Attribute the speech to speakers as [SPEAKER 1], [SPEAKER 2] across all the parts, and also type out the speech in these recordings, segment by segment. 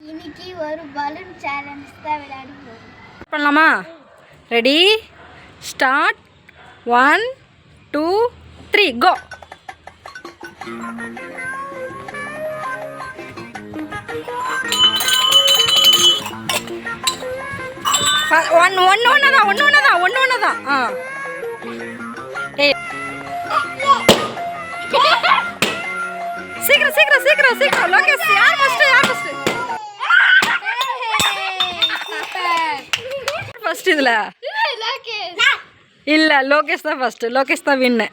[SPEAKER 1] இன்னைக்கு ஒரு balloon challenge தான் விளையாட போகிறோம்
[SPEAKER 2] பண்ணலாமா? Ready start one two three go one ஒன்று ஒன்று தான் ஒன்று ஒன்று தான் ஒன்று ஒன்று தான் ஆ. சீக்கிரம் சீக்கிரம் சீக்கிரம் சீக்கிரம். லோகேஷ் யார் ஃபஸ்ட்டு யார் ஃபர்ஸ்ட் இதில்? இல்லை லோகேஷ் தான் ஃபர்ஸ்ட் லோகேஷ் தான் வின்னு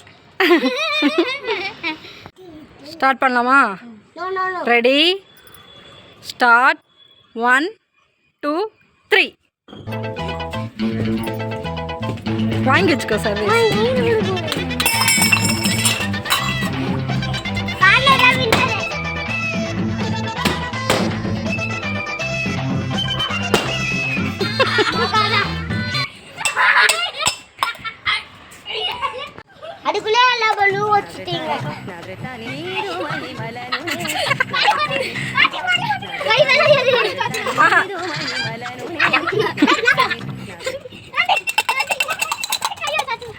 [SPEAKER 2] ஸ்டார்ட் பண்ணலாமா? Ready start one two three வாங்கி வச்சுக்கோ சர்வீஸ்
[SPEAKER 1] அதுக்குள்ளே எல்லா பலூன் வச்சுட்டீங்க.
[SPEAKER 2] ஆஹா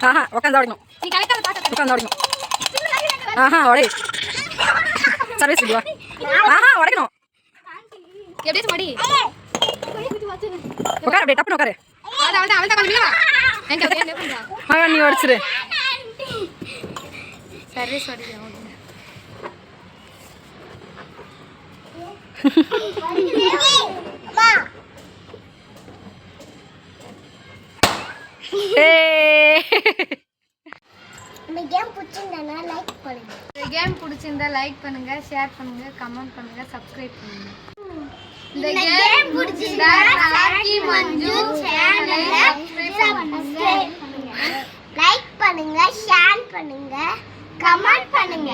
[SPEAKER 2] ஆஹா உட்காந்து உடைக்கணும் உட்காந்து உடைக்கணும் ஆஹா உடை. சர்வீஸ் வா ஆஹா உடைக்கணும். உட்காரு அப்படியே டப்புன்னு உட்காரு ஆஹா நீ உடைச்சிரு.
[SPEAKER 1] இந்த கேம் பிடிச்சிருந்தா லைக் பண்ணுங்க.
[SPEAKER 3] இந்த கேம் பிடிச்சிருந்தா லைக் பண்ணுங்க ஷேர் பண்ணுங்க கமெண்ட் பண்ணுங்க சப்ஸ்கிரைப் பண்ணுங்க. இந்த கேம்
[SPEAKER 1] பிடிச்சிருந்தா ராக்கி மஞ்சு சேனலை சப்ஸ்கிரைப் பண்ணுங்க. கமெண்ட் பண்ணுங்க.